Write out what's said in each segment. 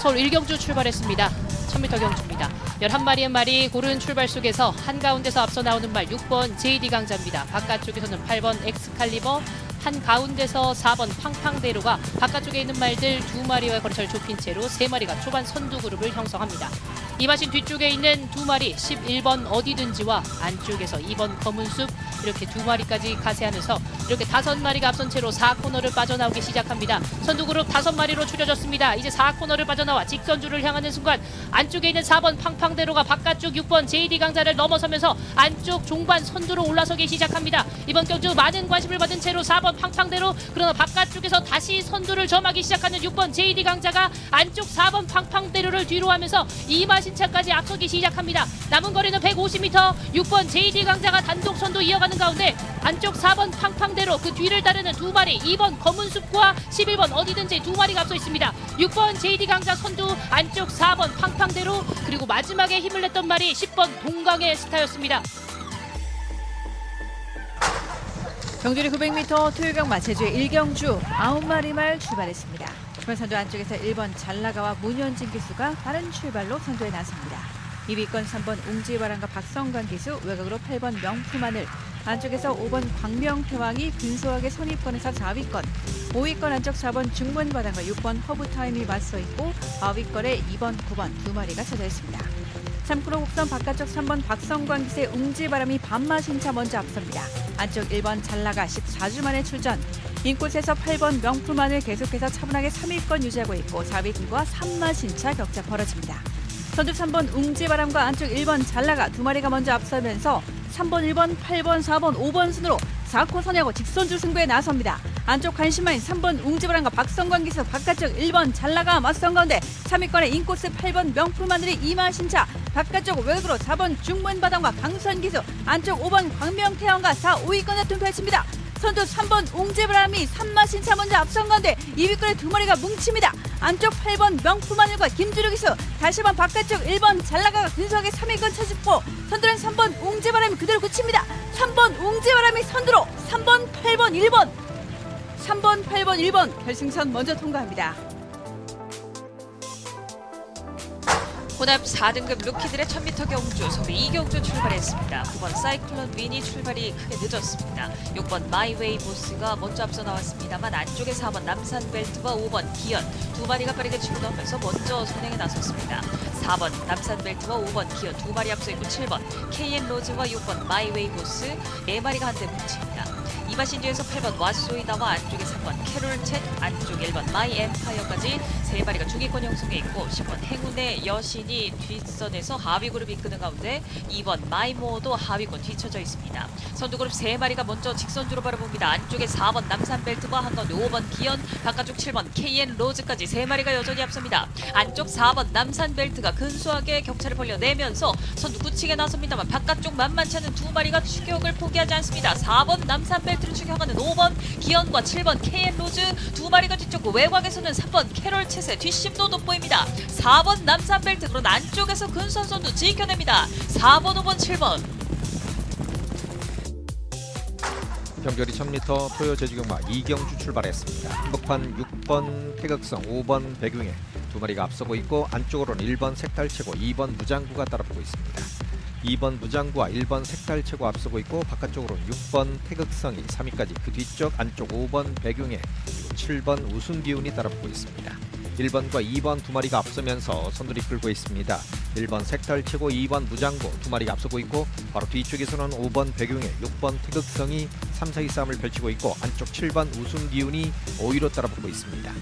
서울 일경주 출발했습니다. 1000m 경주입니다. 11마리 한 마리 고른 출발 속에서 한가운데서 앞서 나오는 말 6번 JD 강자입니다. 바깥쪽에서는 8번 엑스칼리버 한 가운데서 4번 팡팡대로가 바깥쪽에 있는 말들 두 마리와 거리를 좁힌 채로 세 마리가 초반 선두 그룹을 형성합니다. 이 마신 뒤쪽에 있는 두 마리 11번 어디든지와 안쪽에서 2번 검은숲 이렇게 두 마리까지 가세하면서 이렇게 다섯 마리가 앞선 채로 4코너를 빠져나오기 시작합니다. 선두 그룹 다섯 마리로 줄여졌습니다. 이제 4코너를 빠져나와 직선주를 향하는 순간 안쪽에 있는 4번 팡팡대로가 바깥쪽 6번 JD 강자를 넘어서면서 안쪽 종반 선두로 올라서기 시작합니다. 이번 경주 많은 관심을 받은 채로 4번 팡팡대로 그러나 바깥쪽에서 다시 선두를 점하기 시작하는 6번 JD 강자가 안쪽 4번 팡팡대로를 뒤로 하면서 이마신차까지 앞서기 시작합니다. 남은 거리는 150m 6번 JD 강자가 단독 선두 이어가는 가운데 안쪽 4번 팡팡대로 그 뒤를 따르는 두 마리 2번 검은숲과 11번 어디든지 두 마리가 앞서 있습니다. 6번 JD 강자 선두 안쪽 4번 팡팡대로 그리고 마지막에 힘을 냈던 말이 10번 동강의 스타였습니다. 경주리 900m 토요일경마 제주의 일경주 9마리 말 출발했습니다. 초반 선두 안쪽에서 1번 잘나가와 문현진 기수가 빠른 출발로 선두에 나섭니다. 2위권 3번 웅지바람과 박성관 기수 외곽으로 8번 명품하늘 안쪽에서 5번 광명태왕이 근소하게 선입권에서 4위권 5위권 안쪽 4번 중문바람과 6번 허브타임이 맞서 있고 4위권에 2번 9번 두 마리가 쳐져 있습니다. 참고로 곡선 바깥쪽 3번 박성광 기세 웅지바람이 반마신차 먼저 앞섭니다. 안쪽 1번 잘나가 14주 만에 출전. 인꽃에서 8번 명품만을 계속해서 차분하게 3위권 유지하고 있고 4위권과 3마신차 격차 벌어집니다. 선두 3번 웅지바람과 안쪽 1번 잘나가 두 마리가 먼저 앞서면서 3번, 1번, 8번, 4번, 5번 순으로 4코 선야고 직선주 승부에 나섭니다. 안쪽 관심마인 3번 웅지바람과 박성광 기수 바깥쪽 1번 잘나가 맞선 가운데 3위권에 인코스 8번 명품 하늘이 이마신차 바깥쪽 외곽으로 4번 중문바람과 강수한 기수 안쪽 5번 광명태양과 4, 5위권에 tum펼칩니다. 선두 3번 웅지바람이 3마신차 먼저 앞선 가운데 2위권에 두 마리가 뭉칩니다. 안쪽 8번 명품하늘과 김주력 기수 다시 한번 바깥쪽 1번 잘나가가 근소하게 3위권 차지고 선두는 3번 웅지바람이 그대로 그칩니다. 3번 웅지바람이 선두로 3번 8번 1번 3번, 8번, 1번 결승선 먼저 통과합니다. 혼합 4등급 루키들의 1000m 경주 서울 이경주 출발했습니다. 9번 사이클론 윈이 출발이 크게 늦었습니다. 6번 마이웨이 보스가 먼저 앞서 나왔습니다만 안쪽에 4번 남산 벨트와 5번 기현 두 마리가 빠르게 치고 나오면서 먼저 선행에 나섰습니다. 4번 남산 벨트와 5번 기현 두 마리 앞서 있고 7번 KN 로즈와 6번 마이웨이 보스 네 마리가 한대 뭉칩니다. 이마신 뒤에서 8번 왓소이다와 안쪽에 3번 캐롤 챗 안쪽 1번 마이 엠파이어까지 세 마리가 중위권 형성에 있고 10번 행운의 여신이 뒷선에서 하위 그룹 이끄는 가운데 2번 마이모도 하위권 뒤쳐져 있습니다. 선두 그룹 세 마리가 먼저 직선주로 바라봅니다. 안쪽에 4번 남산 벨트와 한가운데 5번 기현 바깥쪽 7번 KN 로즈까지 세 마리가 여전히 앞섭니다. 안쪽 4번 남산 벨트가 근소하게 격차를 벌려내면서 선두 굳히게 나섭니다만 바깥쪽 만만치 않은 두 마리가 추격을 포기하지 않습니다. 4번 남산 벨트 를 추격하는 5번 기현과 7번 KN 로즈 두 마리가 뒤쫓고 외곽에서는 3번 캐롤 챗의 뒷심도 돋보입니다. 4번 남산 벨트 그런 안쪽에서 근선 선두 지켜냅니다. 4번, 5번, 7번. 경결이 1000m 토요 제주경마 이경주 출발했습니다. 한복판 6번 태극성, 5번 백용해 두 마리가 앞서고 있고 안쪽으로는 1번 색달채고 2번 무장구가 따라붙고 있습니다. 2번 무장구와 1번 색달채고 앞서고 있고 바깥쪽으로는 6번 태극성이 3위까지 그 뒤쪽 안쪽 5번 백용해 그리고 7번 우승기운이 따라붙고 있습니다. 1번과 2번 두 마리가 앞서면서 선두리 끌고 있습니다. 1번 색달치고 2번 무장고 두 마리가 앞서고 있고 바로 뒤쪽에서는 5번 백용해 6번 태극성이 3, 4위 싸움을 펼치고 있고 안쪽 7번 우승기운이 5위로 따라붙고 있습니다.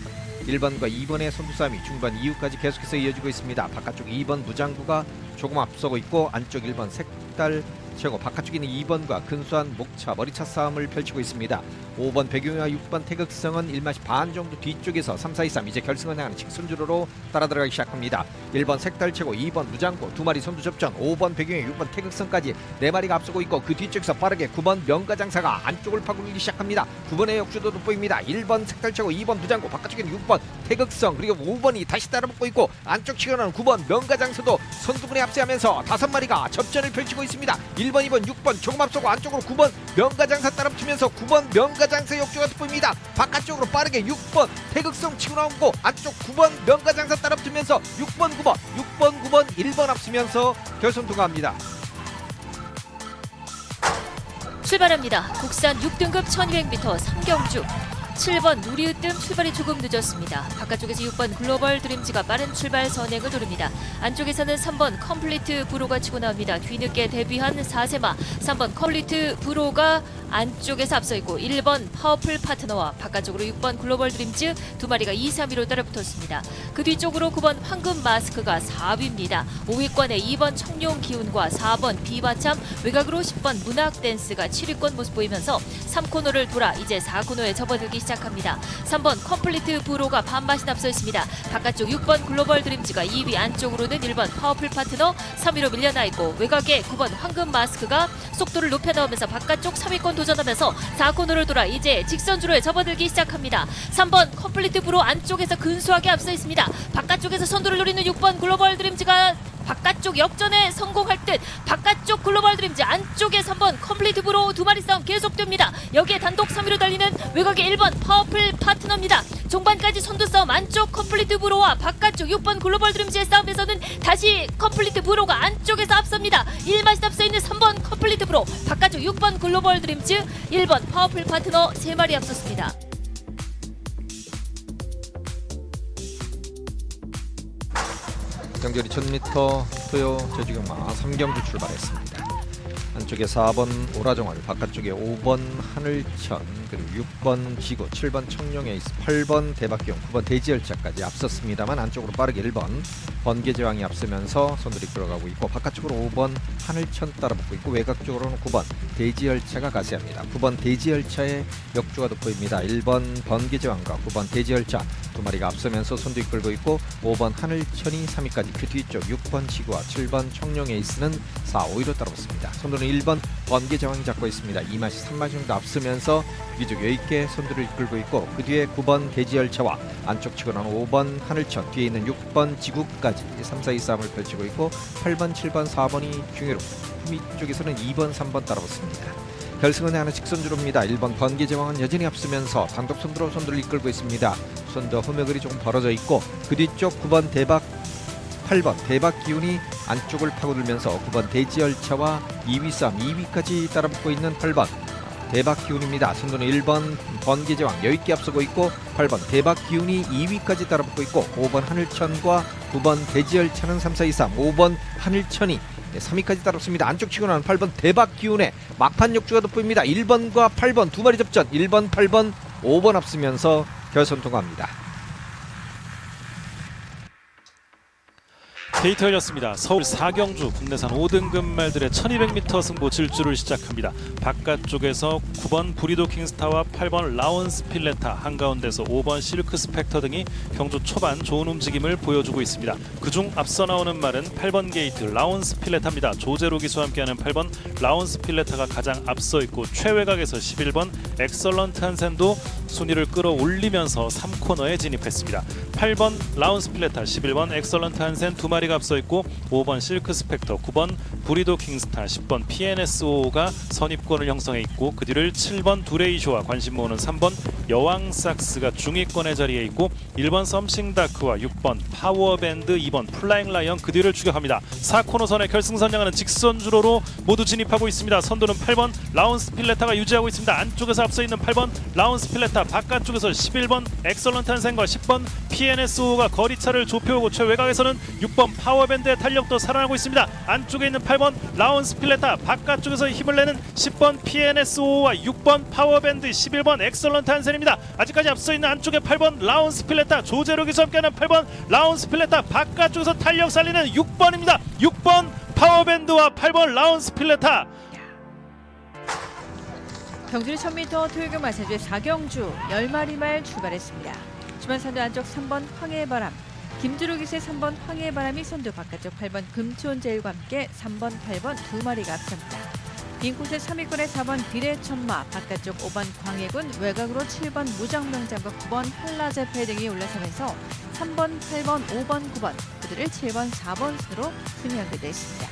1번과 2번의 선두 싸움이 중반 이후까지 계속해서 이어지고 있습니다. 바깥쪽 2번 무장구가 조금 앞서고 있고 안쪽 1번 색달 최고 바깥쪽에 있는 2번과 근소한 목차 머리차 싸움을 펼치고 있습니다. 5번 백용희와 6번 태극성은 1마시 반 정도 뒤쪽에서 3, 4, 2, 3 이제 결승을 향하는 직선주로로 따라 들어가기 시작합니다. 1번 색달채고 2번 무장고 두 마리 선두 접전 5번 백용희 6번 태극성까지 네 마리가 앞서고 있고 그 뒤쪽에서 빠르게 9번 명가장사가 안쪽을 파고들기 시작합니다. 9번의 역주도 돋보입니다. 1번 색달채고 2번 무장고 바깥쪽에는 6번 태극성 그리고 5번이 다시 따라붙고 있고 안쪽 치고 나는 9번 명가장서도 선두분에 앞세하면서 다섯 마리가 접전을 펼치고 있습니다. 1번, 2번, 6번 조금 앞서고 안쪽으로 9번 명가장사 따라붙으면서 9번 명가장사 역주가 돋보입니다. 바깥쪽으로 빠르게 6번 태극성 치고 나오고 안쪽 9번 명가장사 따라붙으면서 6번, 9번, 6번, 9번, 1번 앞서면서 결선 통과합니다. 출발합니다. 국산 6등급 1200m 삼경주 7번 누리으뜸 출발이 조금 늦었습니다. 바깥쪽에서 6번 글로벌 드림즈가 빠른 출발 선행을 노립니다. 안쪽에서는 3번 컴플리트 브로가 치고 나옵니다. 뒤늦게 데뷔한 4세마 3번 컴플리트 브로가 안쪽에서 앞서 있고 1번 파워풀 파트너와 바깥쪽으로 6번 글로벌 드림즈 두 마리가 2, 3위로 따라붙었습니다. 그 뒤쪽으로 9번 황금 마스크가 4위입니다. 5위권에 2번 청룡 기운과 4번 비바참 외곽으로 10번 문학 댄스가 7위권 모습 보이면서 3코너를 돌아 이제 4코너에 접어들기 시작합니다. 3번 컴플리트 브로가 반맛이 앞서 있습니다. 바깥쪽 6번 글로벌 드림즈가 2위 안쪽으로는 1번 파워풀 파트너 3위로 밀려나 있고 외곽에 9번 황금 마스크가 속도를 높여 나오면서 바깥쪽 3위권 도전하면서 4코너를 돌아 이제 직선주로에 접어들기 시작합니다. 3번 컴플리트 브로 안쪽에서 근소하게 앞서 있습니다. 바깥쪽에서 선두를 노리는 6번 글로벌 드림즈가 바깥쪽 역전에 성공할 듯 바깥쪽 글로벌 드림즈 안쪽에 3번 컴플리트 브로 두 마리 싸움 계속됩니다. 여기에 단독 3위로 달리는 외곽의 1번 파워풀 파트너입니다. 종반까지 선두 싸움 안쪽 컴플리트 브로와 바깥쪽 6번 글로벌 드림즈의 싸움에서는 다시 컴플리트 브로가 안쪽에서 앞섭니다. 1마시 앞서 있는 3번 컴플리트 브로 바깥쪽 6번 글로벌 드림즈 1번 파워풀 파트너 3마리 앞섰습니다. 경결이 1000m 토요 제주경마 3경주 출발했습니다. 안쪽에 4번 오라정월, 바깥쪽에 5번 하늘천, 그리고 6번 지구, 7번 청룡 에이스, 8번 대박경, 9번 대지열차까지 앞섰습니다만 안쪽으로 빠르게 1번 번개제왕이 앞서면서 손들이 끌어가고 있고 바깥쪽으로 5번 하늘천 따라붙고 있고 외곽 쪽으로는 9번 대지열차가 가세합니다. 9번 대지열차의 역주가 돋보입니다. 1번 번개제왕과 9번 대지열차 두 마리가 앞서면서 손도 이끌고 있고 5번 하늘천이 3위까지 그 뒤쪽 6번 지구와 7번 청룡 에이스는 4, 5위로 따라붙습니다. 선두는 1번 번개제왕이 잡고 있습니다. 2마시 3마시 정도 앞서면서 위쪽 여유있게 선두를 이끌고 있고 그 뒤에 9번 대지열차와 안쪽 나온 5번 하늘천 뒤에 있는 6번 지구까지 3, 4, 2 싸움을 펼치고 있고 8번, 7번, 4번이 중요로 위쪽에서는 2번, 3번 따라붙습니다. 결승은 하나 직선주로입니다. 1번 번개제왕은 여전히 앞서면서 단독 선두로 선두를 이끌고 있습니다. 선두 후메글이 조금 벌어져 있고 그 뒤쪽 9번 대박 8번 대박 기운이 안쪽을 파고들면서 9번 대지열차와 2위 싸움 2위까지 따라붙고 있는 8번 대박 기운입니다. 선두는 1번 번개제왕 여유있게 앞서고 있고 8번 대박 기운이 2위까지 따라붙고 있고 5번 하늘천과 9번 대지열차는 3, 4, 2, 3 5번 하늘천이 3위까지 따라붙습니다. 안쪽 치고 나는 8번 대박 기운의 막판 역주가 돋보입니다. 1번과 8번 두 마리 접전 1번 8번 5번 앞서면서 결선 통과합니다. 데이터 열렸습니다. 서울 사경주 국내산 5등급 말들의 1200m 승부 질주를 시작합니다. 바깥쪽에서 9번 브리도 킹스타와 8번 라운스 필레타 한가운데서 5번 실크 스펙터 등이 경주 초반 좋은 움직임을 보여주고 있습니다. 그중 앞서 나오는 말은 8번 게이트 라운스 필레타입니다. 조제로 기수와 함께하는 8번 라운스 필레타가 가장 앞서 있고 최외곽에서 11번 엑설런트 한센도 순위를 끌어올리면서 3코너에 진입했습니다. 8번 라운스 필레타, 11번 엑설런트 한센 두 마리가 앞서 있고 5번 실크 스펙터, 9번 브리도 킹스타, 10번 PNSO가 선입권을 형성해 있고 그 뒤를 7번 두레이쇼와 관심 모으는 3번 여왕 삭스가 중위권의 자리에 있고 1번 썸싱 다크와 6번 파워밴드, 2번 플라잉 라이언 그 뒤를 추격합니다. 4코너 선의 결승선 향하는 직선 주로로 모두 진입하고 있습니다. 선두는 8번 라운스 필레타가 유지하고 있습니다. 안쪽에서 앞서 있는 8번 라운스 필레타, 바깥쪽에서 11번 엑설런트 한센과 10번 PNSO가 거리차를 좁혀오고 최외곽에서는 6번 파워밴드의 탄력도 살아나고 있습니다. 안쪽에 있는 8번 라운스 필레타, 바깥쪽에서 힘을 내는 10번 PNSO와 6번 파워밴드, 11번 엑설런트 한센입니다. 아직까지 앞서 있는 안쪽에 8번 라운스 필레타, 조제록에서 함께하는 8번 라운스 필레타, 바깥쪽에서 탄력 살리는 6번입니다. 6번 파워밴드와 8번 라운스 필레타 경주리 1000m 토요경 마사주의 4경주 10마리 말 출발했습니다. 주말 선두 안쪽 3번 황해바람, 김주루 기세 3번 황해바람이 선두 바깥쪽 8번 금초원제일과 함께 3번, 8번 두 마리가 앞섭니다. 인코스 3위권의 4번 비례 천마, 바깥쪽 5번 광해군, 외곽으로 7번 무정명장과 9번 한라제패 등이 올라서면서 3번, 8번, 5번, 9번 그들을 7번, 4번 순으로 순위 연결돼 있습니다.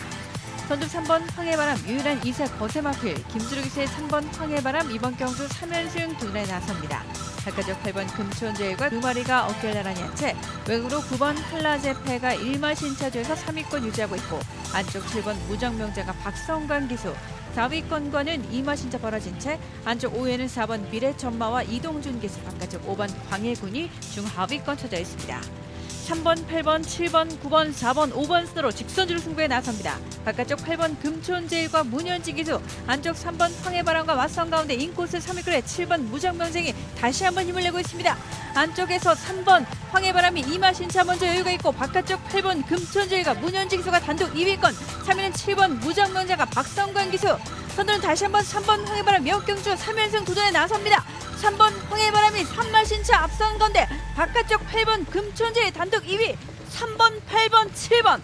선두 3번 황해바람 유일한 2세 거세마필 김수루 기수의 3번 황해바람 이번 경주 3연승 도전에 나섭니다. 바깥쪽 8번 금촌제일과 두 마리가 어깨를 나란히 한채 외국으로 9번 한라제패가 1마 신차주에서 3위권 유지하고 있고 안쪽 7번 무정명자가 박성관 기수 4위권과는 2마 신차 벌어진 채 안쪽 5위에는 4번 미래천마와 이동준 기수 바깥쪽 5번 광해군이 중하위권 처져 있습니다. 3번, 8번, 7번, 9번, 4번, 5번 순으로 직선주로 승부에 나섭니다. 바깥쪽 8번 금촌제일과 문현지 기수, 안쪽 3번 황해바람과 맞선 가운데 인코스 3위권의 7번 무정명쟁이 다시 한번 힘을 내고 있습니다. 안쪽에서 3번 황해바람이 이마신차 먼저 여유가 있고 바깥쪽 8번 금촌제일과 문현지 기수가 단독 2위권, 3위는 7번 무정명자가 박성관 기수, 선두는 다시 한번 3번 황해바람 역경주 3연승 도전에 나섭니다. 3번 황해바람이 3마신차 앞선 건데 바깥쪽 8번 금촌제의 단독 2위 3번 8번 7번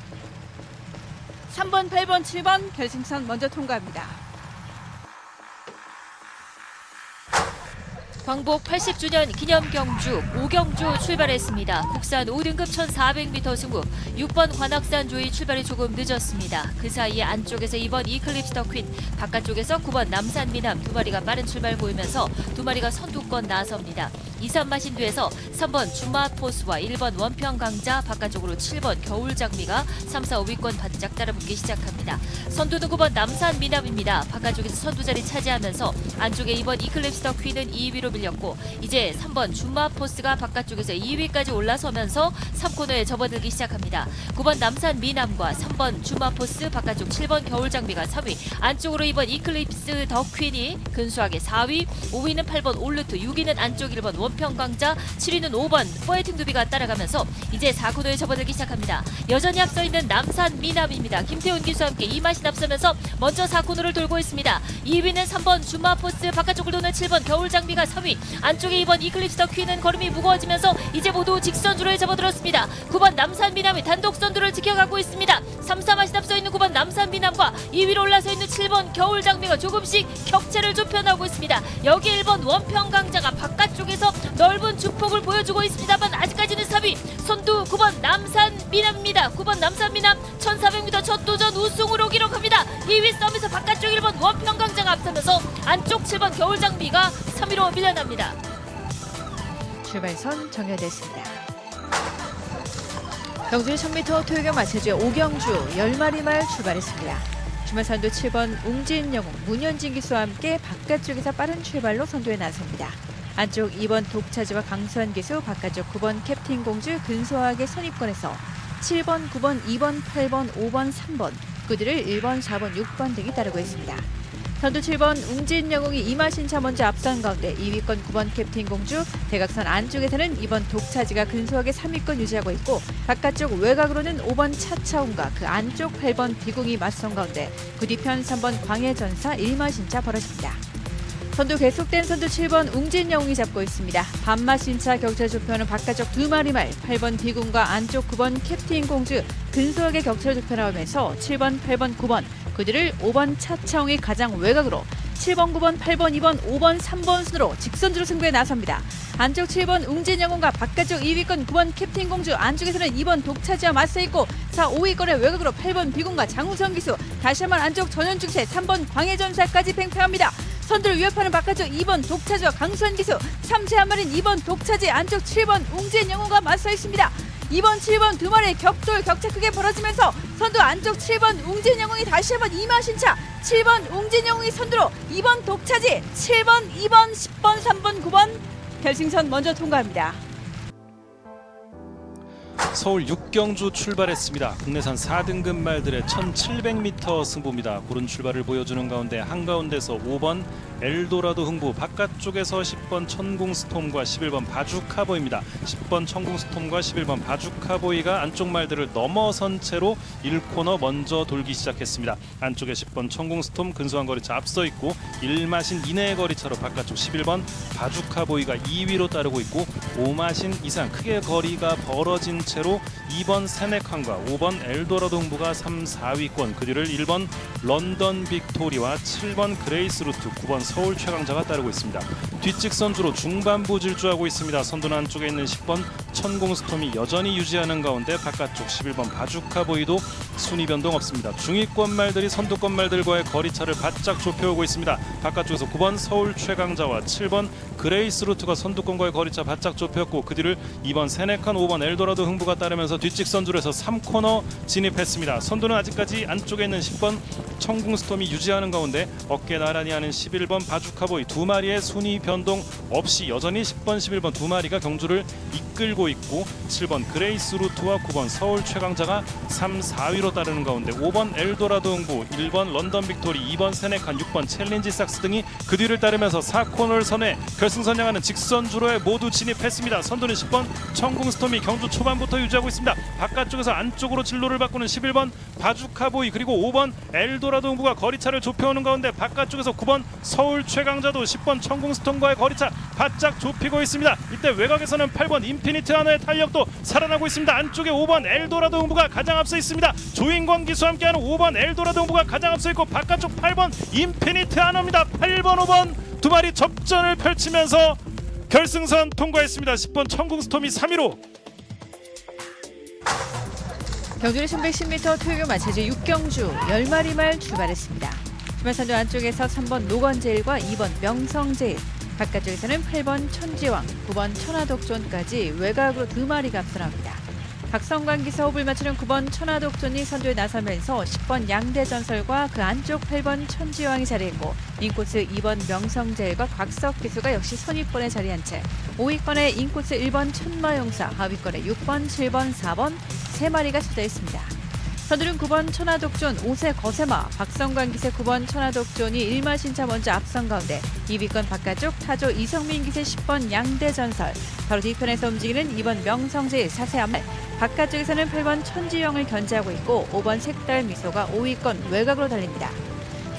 3번 8번 7번 결승선 먼저 통과합니다. 광복 80주년 기념 경주 오경주 출발했습니다. 국산 5등급 1,400m 승부 6번 관악산 조이 출발이 조금 늦었습니다. 그 사이에 안쪽에서 2번 이클립스 더 퀸, 바깥쪽에서 9번 남산 미남 두 마리가 빠른 출발 보이면서 두 마리가 선두권 나섭니다. 2, 3마 신두에서 3번 주마포스와 1번 원평 강자 바깥쪽으로 7번 겨울 장미가 3, 4, 5위권 바짝 따라붙기 시작합니다. 선두는 9번 남산 미남입니다. 바깥쪽에서 선두 자리 차지하면서 안쪽에 2번 이클립스 더 퀸은 2위로 밀 렸고 이제 3번 주마포스가 바깥쪽에서 2위까지 올라서면서 3코너에 접어들기 시작합니다. 9번 남산 미남과 3번 주마포스 바깥쪽 7번 겨울 장미가 3위 안쪽으로 2번 이클립스 더 퀸이 근소하게 4위 5위는 8번 올루트 6위는 안쪽 1번 원평 강자 7위는 5번 포에팅 두비가 따라가면서 이제 4코너에 접어들기 시작합니다. 여전히 앞서 있는 남산 미남입니다. 김태훈 기수와 함께 이마신 앞서면서 먼저 4코너를 돌고 있습니다. 2위는 3번 주마포스 바깥쪽을 도는 7번 겨울 장미가 3위 안쪽에 2번 이클립스 더 퀸은 걸음이 무거워지면서 이제 모두 직선주로에 접어들었습니다. 9번 남산 미남이 단독 선두를 지켜가고 있습니다. 3, 4마신 앞서 있는 9번 남산 미남과 2위로 올라서 있는 7번 겨울 장미가 조금씩 격차를 좁혀나오고 있습니다. 여기 1번 원평 강자가 바깥쪽에서 넓은 축폭을 보여주고 있습니다만 아직까지는 4위 선두 9번 남산 미남입니다. 9번 남산 미남 1400m 첫 도전 우승으로 기록합니다. 2위 싸움에서 바깥쪽 1번 원평 강자가 앞서면서 안쪽 7번 겨울 장미가 3위로 밀려 납니다. 출발선 정렬됐습니다. 경주 1000m 토요경 마체주의 오경주 10마리 말 출발했습니다. 주말 선두 7번 웅진 영웅 문현진 기수와 함께 바깥쪽에서 빠른 출발로 선두에 나섭니다. 안쪽 2번 독차지와 강수환 기수, 바깥쪽 9번 캡틴 공주 근소하게 선입권에서 7번, 9번, 2번, 8번, 5번, 3번 그들을 1번, 4번, 6번 등이 따르고 있습니다. 선두 7번 웅진 영웅이 이마신차 먼저 앞선 가운데 2위권 9번 캡틴 공주 대각선 안쪽에서는 2번 독차지가 근소하게 3위권 유지하고 있고 바깥쪽 외곽으로는 5번 차차운과 그 안쪽 8번 비공이 맞선 가운데 그 뒤편 3번 광해전사 1마신차 벌어집니다. 선두 계속된 선두 7번 웅진 영웅이 잡고 있습니다. 반마신차 격차 좁혀는 바깥쪽 두 마리 말 8번 비군과 안쪽 9번 캡틴 공주 근소하게 좁혀 나오면서 7번, 8번, 9번 그들을 5번 차차웅이 가장 외곽으로 7번, 9번, 8번, 2번, 5번, 3번 순으로 직선주로 승부에 나섭니다. 안쪽 7번 웅진 영웅과 바깥쪽 2위권 9번 캡틴 공주 안쪽에서는 2번 독차지와 맞서 있고 4, 5위권의 외곽으로 8번 비군과 장우성 기수 다시 한번 안쪽 전현중세 3번 광해전사까지 팽팽합니다. 선두를 위협하는 바깥쪽 2번 독차지와 강수환 기수 3세 한 마리는 2번 독차지 안쪽 7번 웅진 영웅과 맞서 있습니다. 2번 7번 두 마리의 격돌 격차 크게 벌어지면서 선두 안쪽 7번 웅진 영웅이 다시 한번 이마신차 7번 웅진 영웅이 선두로 2번 독차지 7번 2번 10번 3번 9번 결승선 먼저 통과합니다. 서울 육경주 출발했습니다. 국내산 4등급 말들의 1700m 승부입니다. 고른 출발을 보여주는 가운데 한가운데서 5번 엘도라도 흥부 바깥쪽에서 10번 천궁스톰과 11번 바주카보이입니다. 10번 천궁스톰과 11번 바주카보이가 안쪽 말들을 넘어선 채로 1코너 먼저 돌기 시작했습니다. 안쪽에 10번 천궁스톰 근소한 거리차 앞서 있고 1마신 이내의 거리차로 바깥쪽 11번 바주카보이가 2위로 따르고 있고 5마신 이상 크게 거리가 벌어진 채로 상태로 2번 세네칸과 5번 엘도라도 흥부가 3, 4위권 그 뒤를 1번 런던 빅토리와 7번 그레이스 루트 9번 서울 최강자가 따르고 있습니다. 뒷직선주로 중반부 질주하고 있습니다. 선두는 안쪽에 있는 10번 천공스톰이 여전히 유지하는 가운데 바깥쪽 11번 바주카보이도 순위 변동 없습니다. 중위권 말들이 선두권 말들과의 거리차를 바짝 좁혀오고 있습니다. 바깥쪽에서 9번 서울 최강자와 7번 그레이스 루트가 선두권과의 거리차 바짝 좁혔고 그 뒤를 2번 세네칸 5번 엘도라도 흥부가 따르면서 뒷직선줄에서 3코너 진입했습니다. 선두는 아직까지 안쪽에 있는 10번 청궁스톰이 유지하는 가운데 어깨 나란히 하는 11번 바주카보이 두 마리의 순위 변동 없이 여전히 10번 11번 두 마리가 경주를 이끌고 있고 7번 그레이스 루트와 9번 서울 최강자가 3, 4위로 따르는 가운데 5번 엘도라도 흥부 1번 런던 빅토리 2번 세네칸 6번 챌린지 삭스 등이 그 뒤를 따르면서 4코너를 선해 결승선 향하는 직선주로에 모두 진입했습니다. 선두는 10번 청궁스톰이 경주 초반부터 유지하고 있습니다. 바깥쪽에서 안쪽으로 진로를 바꾸는 11번 바주카보이 그리고 5번 엘도라도 흥부가 거리차를 좁혀오는 가운데 바깥쪽에서 9번 서울 최강자도 10번 청궁스톰 과의 거리차 바짝 좁히고 있습니다. 이때 외곽에서는 8번 인피니트 하나의 탄력도 살아나고 있습니다. 안쪽에 5번 엘도라도 흥부가 가장 앞서 있습니다. 조인권 기수와 함께하는 5번 엘도라도 흥부가 가장 앞서 있고 바깥쪽 8번 인피니트 하나입니다. 8번 5번 두 마리 접전을 펼치면서 결승선 통과했습니다. 10번 청궁스톰이 3위로 경주는 1110m 토요일 마체주 6경주 10마리 말 출발했습니다. 주말선두 안쪽에서 3번 노건제일과 2번 명성제일, 바깥쪽에서는 8번 천지왕, 9번 천하독존까지 외곽으로 두 마리가 앞서 나옵니다. 박성광기사 호흡을 맞추는 9번 천하독존이 선두에 나서면서 10번 양대전설과 그 안쪽 8번 천지왕이 자리했고 인코스 2번 명성제일과 곽석 기수가 역시 선위권에 자리한 채 5위권에 인코스 1번 천마용사, 하위권에 6번, 7번, 4번 세 마리가 쏟아 있습니다. 선두는 9번 천하독존 5세 거세마, 박성관 기세 9번 천하독존이 1마 신차 먼저 앞선 가운데 2위권 바깥쪽 타조 이성민 기세 10번 양대전설, 바로 뒤편에서 움직이는 2번 명성제 4세 암말, 바깥쪽에서는 8번 천지영을 견제하고 있고 5번 색달 미소가 5위권 외곽으로 달립니다.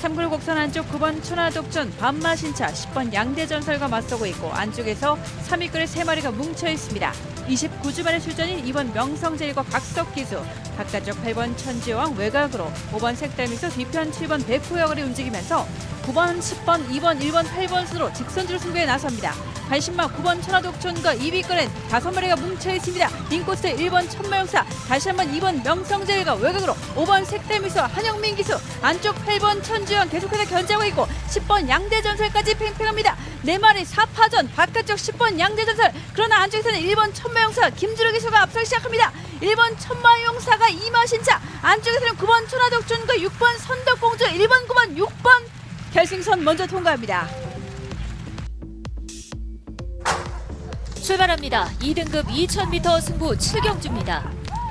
3굴 곡선 안쪽 9번 천하독전 반마 신차 10번 양대전설과 맞서고 있고 안쪽에서 3위권의 세 마리가 뭉쳐 있습니다. 29주 만의 출전인 2번 명성제일과 각석기수 바깥쪽 8번 천지왕 외곽으로 5번 색달미소 뒤편 7번 백호역을 움직이면서 9번, 10번, 2번, 1번, 8번 순으로 직선주로 승부에 나섭니다. 80마 9번 천하독촌과 2위권엔 5마리가 뭉쳐 있습니다. 인코스 1번 천마용사 다시 한번 2번 명성제일과 외곽으로 5번 색달미소 한영민 기수 안쪽 8번 천지왕 계속해서 견제하고 있고 10번 양대전설까지 팽팽합니다. 네 마리 4파전 바깥쪽 10번 양대전설 그러나 안쪽에서는 1번 천마용사 김주로 기수가 앞서 시작합니다. 1번 천마용사가 2마 신차 안쪽에서는 9번 천하독촌과 6번 선덕공주 1번 9번 6번 결승선 먼저 통과합니다. 출발합니다. 2등급 2000m 승부 7경주입니다.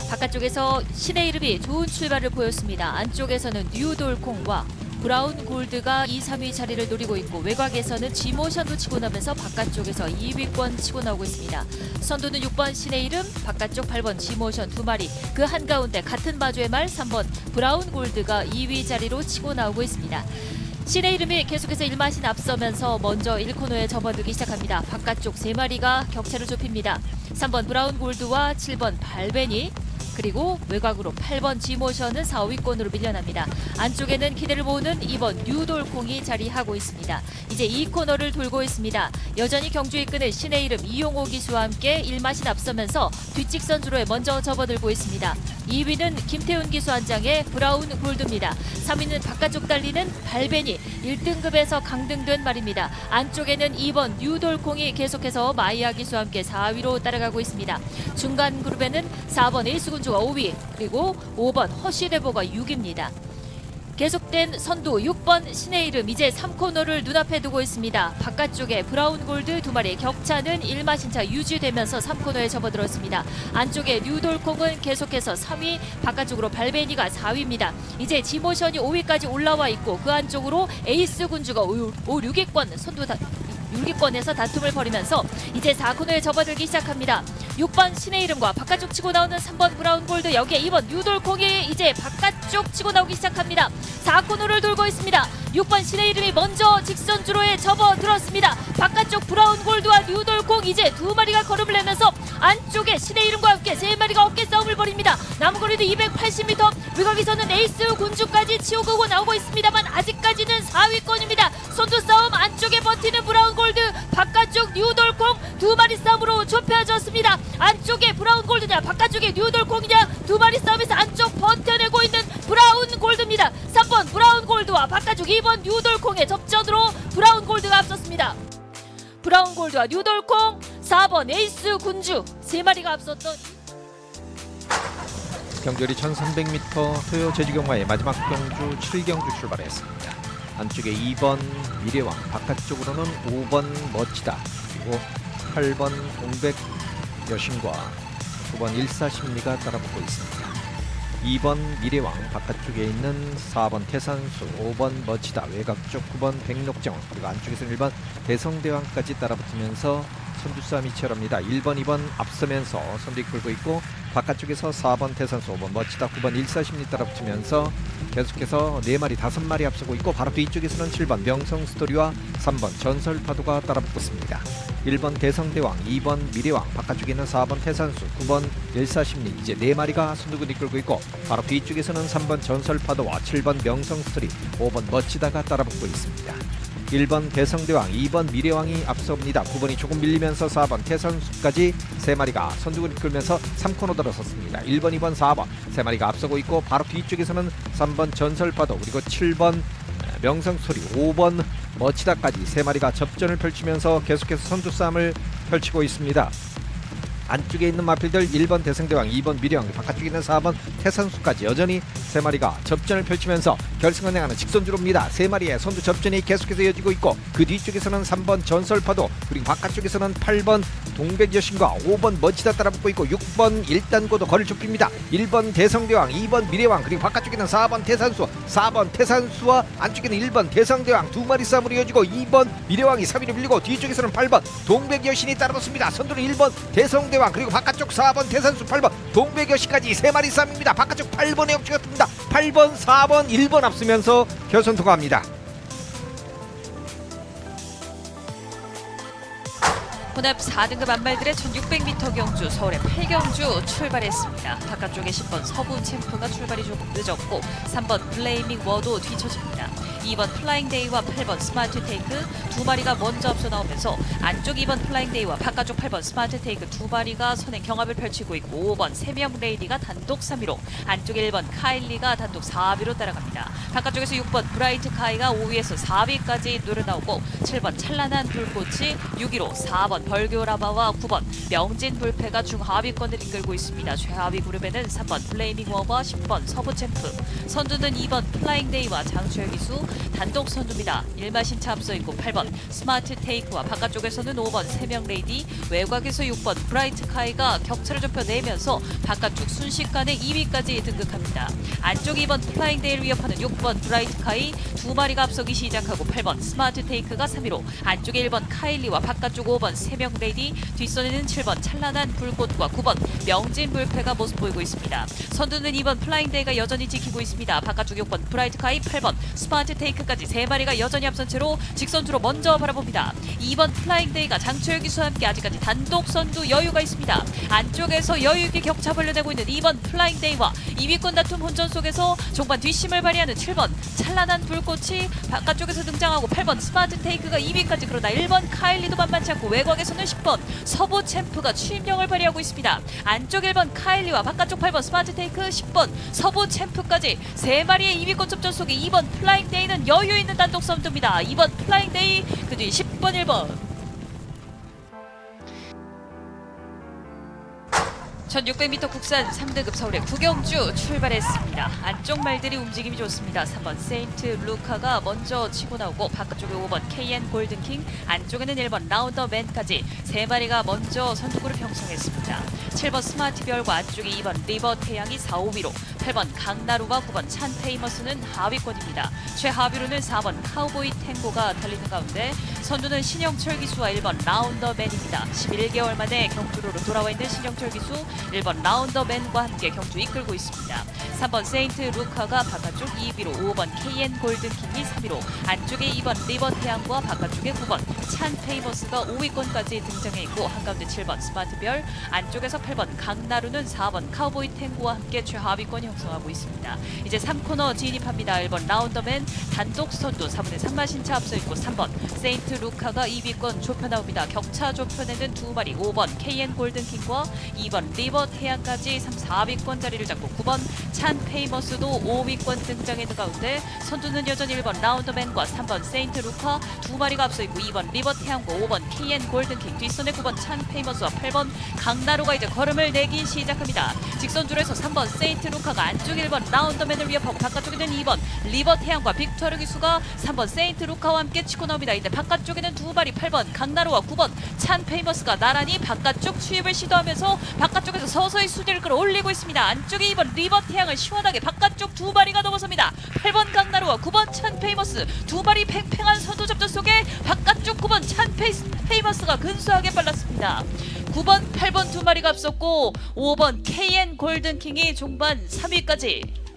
바깥쪽에서 신의 이름이 좋은 출발을 보였습니다. 안쪽에서는 뉴돌콩과 브라운 골드가 2, 3위 자리를 노리고 있고 외곽에서는 지모션도 치고 나면서 바깥쪽에서 2위권 치고 나오고 있습니다. 선두는 6번 신의 이름, 바깥쪽 8번 지모션 두 마리, 그 한가운데 같은 바주의 말 3번 브라운 골드가 2위 자리로 치고 나오고 있습니다. 신의 이름이 계속해서 1마신 앞서면서 먼저 1코너에 접어들기 시작합니다. 바깥쪽 세마리가 격차를 좁힙니다. 3번 브라운 골드와 7번 발베니 그리고 외곽으로 8번 지모션은 4, 5위권으로 밀려납니다. 안쪽에는 기대를 모으는 2번 뉴돌콩이 자리하고 있습니다. 이제 2코너를 돌고 있습니다. 여전히 경주 이끄는 신의 이름 이용호 기수와 함께 1마신 앞서면서 뒷직선 주로에 먼저 접어들고 있습니다. 2위는 김태훈 기수 한 장의 브라운 골드입니다. 3위는 바깥쪽 달리는 발베니 1등급에서 강등된 말입니다. 안쪽에는 2번 뉴돌콩이 계속해서 마이아 기수와 함께 4위로 따라가고 있습니다. 중간 그룹에는 4번 에이스군주가 5위 그리고 5번 허쉬레버가 6위입니다. 계속된 선두 6번 신의 이름 이제 3코너를 눈앞에 두고 있습니다. 바깥쪽에 브라운 골드 두 마리 격차는 1마신차 유지되면서 3코너에 접어들었습니다. 안쪽에 뉴돌콩은 계속해서 3위 바깥쪽으로 발베니가 4위입니다. 이제 지모션이 5위까지 올라와 있고 그 안쪽으로 에이스 군주가 5, 6위권 선두 다, 6위권에서 다툼을 벌이면서 이제 4코너에 접어들기 시작합니다. 6번 신의 이름과 바깥쪽 치고 나오는 3번 브라운 골드 여기에 2번 뉴돌콩이 이제 바깥쪽 치고 나오기 시작합니다. 4코너를 돌고 있습니다. 6번 신의 이름이 먼저 직선 주로에 접어들었습니다. 바깥쪽 브라운 골드와 뉴돌콩 이제 두 마리가 걸음을 내면서 안쪽에 신의 이름과 함께 세 마리가 어깨 싸움을 벌입니다. 남은 거리도 280m 외곽에서는 에이스 군주까지 치우고 나오고 있습니다만 아직까지는 4위권입니다. 선두 싸움 안쪽에 버티는 브라운 골드 바깥쪽 뉴돌 콩 두 마리 싸움으로 좁혀졌습니다. 안쪽에 브라운 골드냐 바깥쪽에 뉴돌콩이냐 두 마리 싸움에서 안쪽 버텨내고 있는 브라운 골드입니다. 3번 브라운 골드와 바깥쪽 2번 뉴돌콩의 접전으로 브라운 골드가 앞섰습니다. 브라운 골드와 뉴돌콩 4번 에이스 군주 세 마리가 앞섰던 경결이 1300m 토요 제주경마의 마지막 경주 7경주 출발했습니다. 안쪽에 2번 미래왕, 바깥쪽으로는 5번 멋지다, 그리고 8번 동백 여신과 9번 일사심리가 따라붙고 있습니다. 2번 미래왕, 바깥쪽에 있는 4번 태산수, 5번 멋지다, 외곽 쪽 9번 백록정, 그리고 안쪽에서는 1번 대성대왕까지 따라붙으면서 선두 싸움이 치열합니다. 1번, 2번 앞서면서 선두 이끌고 있고 바깥쪽에서 4번 태산수, 5번 멋지다, 9번 일사심리 따라붙으면서 계속해서 4마리, 5마리 앞서고 있고 바로 뒤쪽에서는 7번 명성스토리와 3번 전설파도가 따라붙고 있습니다. 1번 대성대왕, 2번 미래왕, 바깥쪽에 있는 4번 태산수, 9번 일사심리 이제 4마리가 선두군 이끌고 있고 바로 뒤쪽에서는 3번 전설파도와 7번 명성스토리, 5번 멋지다가 따라붙고 있습니다. 1번 대성대왕, 2번 미래왕이 앞섭니다. 9번이 조금 밀리면서 4번 태선수까지 세 마리가 선두를 이끌면서 3코너 들어섰습니다. 1번, 2번, 4번 세 마리가 앞서고 있고 바로 뒤쪽에서는 3번 전설파도 그리고 7번 명성소리, 5번 멋지다까지 세 마리가 접전을 펼치면서 계속해서 선두 싸움을 펼치고 있습니다. 안쪽에 있는 마필들 1번 대성대왕, 2번 미래왕, 바깥쪽에 있는 4번 태산수까지 여전히 세 마리가 접전을 펼치면서 결승을 향하는 직선주로입니다. 세 마리의 선두 접전이 계속해서 이어지고 있고 그 뒤쪽에서는 3번 전설파도 그리고 바깥쪽에서는 8번 동백 여신과 5번 멋지다 따라붙고 있고 6번 일단고도 거리를 좁힙니다. 1번 대성대왕, 2번 미래왕 그리고 바깥쪽에는 4번 태산수, 4번 태산수와 안쪽에는 1번 대성대왕 두 마리 싸움으로 이어지고 2번 미래왕이 3위를 밀리고 뒤쪽에서는 8번 동백 여신이 따라붙습니다. 선두는 1번 대성대왕 그리고 바깥쪽 4번 태산수 8번 동백 여신까지 세 마리 싸움입니다. 바깥쪽 8번의 역주가 듭니다. 8번, 4번, 1번 앞서면서 결선 통과합니다. 혼합 4등급 안말들의 1600m 경주 서울의 8경주 출발했습니다. 바깥쪽에 10번 서부 챔프가 출발이 조금 늦었고 3번 플레이밍 워도 뒤처집니다. 2번 플라잉 데이와 8번 스마트 테이크 두 마리가 먼저 앞서 나오면서 안쪽 2번 플라잉 데이와 바깥쪽 8번 스마트 테이크 두 마리가 선행 경합을 펼치고 있고 5번 세명 레이디가 단독 3위로 안쪽에 1번 카일리가 단독 4위로 따라갑니다. 바깥쪽에서 6번 브라이트 카이가 5위에서 4위까지 노려 나오고 7번 찬란한 불꽃이 6위로 4번 벌교라바와 9번 명진 불패가 중하위권을 이끌고 있습니다. 최하위 그룹에는 3번 플레이밍 워와 10번 서부 챔프 선두는 2번 플라잉 데이와 장수열 기수 단독 선두입니다. 일마신차 앞서 있고 8번 스마트 테이크와 바깥쪽에서는 5번 세명 레이디 외곽에서 6번 브라이트 카이가 격차를 좁혀내면서 바깥쪽 순식간에 2위까지 등극합니다. 안쪽 2번 플라잉 데이를 위협하는 6번 브라이트 카이 두 마리가 앞서기 시작하고 8번 스마트 테이크가 3위로 안쪽에 1번 카일리와 바깥쪽 5번 세명 레이디 뒷선에는 7번 찬란한 불꽃과 9번 명진 불패가 모습 보이고 있습니다. 선두는 2번 플라잉 데이가 여전히 지키고 있습니다. 바깥쪽 6번 브라이트 카이 8번 스마트 테이크까지 세 마리가 여전히 앞선 채로 직선주로 먼저 바라봅니다. 2번 플라잉 데이가 장초열 기수와 함께 아직까지 단독 선두 여유가 있습니다. 안쪽에서 여유 있게 격차 벌려내고 있는 2번 플라잉 데이와 2위권 다툼 혼전 속에서 종반 뒷심을 발휘하는 7번 찬란한 불꽃이 바깥쪽에서 등장하고 8번 스마트 테이크가 2위까지 그러나 1번 카일리도 만만치 않고 외곽에서는 10번 서부 챔프가 추임력을 발휘하고 있습니다. 안쪽 1번 카일리와 바깥쪽 8번 스마트 테이크 10번 서부 챔프까지 세 마리의 2위권 접전 속에 2번 플라잉 데이 는 여유 있는 단독 선두입니다. 2번 플라잉 데이 그 뒤 10번 1번 1600m 국산 3등급 서울의 구경주 출발했습니다. 안쪽 말들이 움직임이 좋습니다. 3번 세인트 루카가 먼저 치고 나오고 바깥쪽에 5번 KN 골든킹 안쪽에는 1번 라운더맨까지 세 마리가 먼저 선두구를 형성했습니다. 7번 스마트 별과 안쪽에 2번 리버 태양이 4, 5위로 8번 강나루와 9번 찬 페이머스는 하위권입니다. 최하위로는 4번 카우보이 탱고가 달리는 가운데 선두는 신영철 기수와 1번 라운더맨입니다. 11개월 만에 경주로로 돌아와 있는 신영철 기수 1번 라운더맨과 함께 경주 이끌고 있습니다. 3번 세인트 루카가 바깥쪽 2위로 5번 KN 골든킹이 3위로 안쪽에 2번 리버 태양과 바깥쪽에 9번 찬 페이머스가 5위권까지 등장해 있고 한가운데 7번 스마트별 안쪽에서 8번 강나루는 4번 카우보이 탱고와 함께 최하위권 형성하고 있습니다. 이제 3코너 진입합니다. 1번 라운더맨 단독 선두 4분의 3마 신차 앞서 있고 3번 세인트 루카가 2위권 좁혀 나옵니다. 격차 좁혀내는 두 마리 5번 KN 골든킹과 2번 리버 태양까지 3, 4위권 자리를 잡고 9번 찬 페이머스도 5위권 등장했는 가운데 선두는 여전히 1번 라운더맨과 3번 세인트 루카 두 마리가 앞서 있고 2번 리버 태양과 5번 KN 골든킹 뒷선에 9번 찬 페이머스와 8번 강나루가 이제 걸음을 내기 시작합니다. 직선 줄에서 3번 세인트 루카가 안쪽 1번 라운더맨을 위협하고 바깥쪽에는 2번 리버 태양과 빅토르 기수가 3번 세인트 루카와 함께 치고 나옵니다. 이제 바깥쪽에는 두 마리 8번 강나루와 9번 찬 페이머스가 나란히 바깥쪽 추입을 시도하면서 바깥쪽에서 서서히 수지를 끌어올리고 있습니다. 안쪽에 2번 리버 태양을 시원하게 바깥쪽 두 마리가 넘어섭니다. 8번 강나루와 9번 찬 페이머스 두 마리 팽팽한 선두 접전 속에 바깥쪽 9번 찬 페이, 페이머스가 근소하게 빨랐습니다. 9번, 8번 두 마리가 앞섰고 5번 KN 골든킹이 종반 3위까지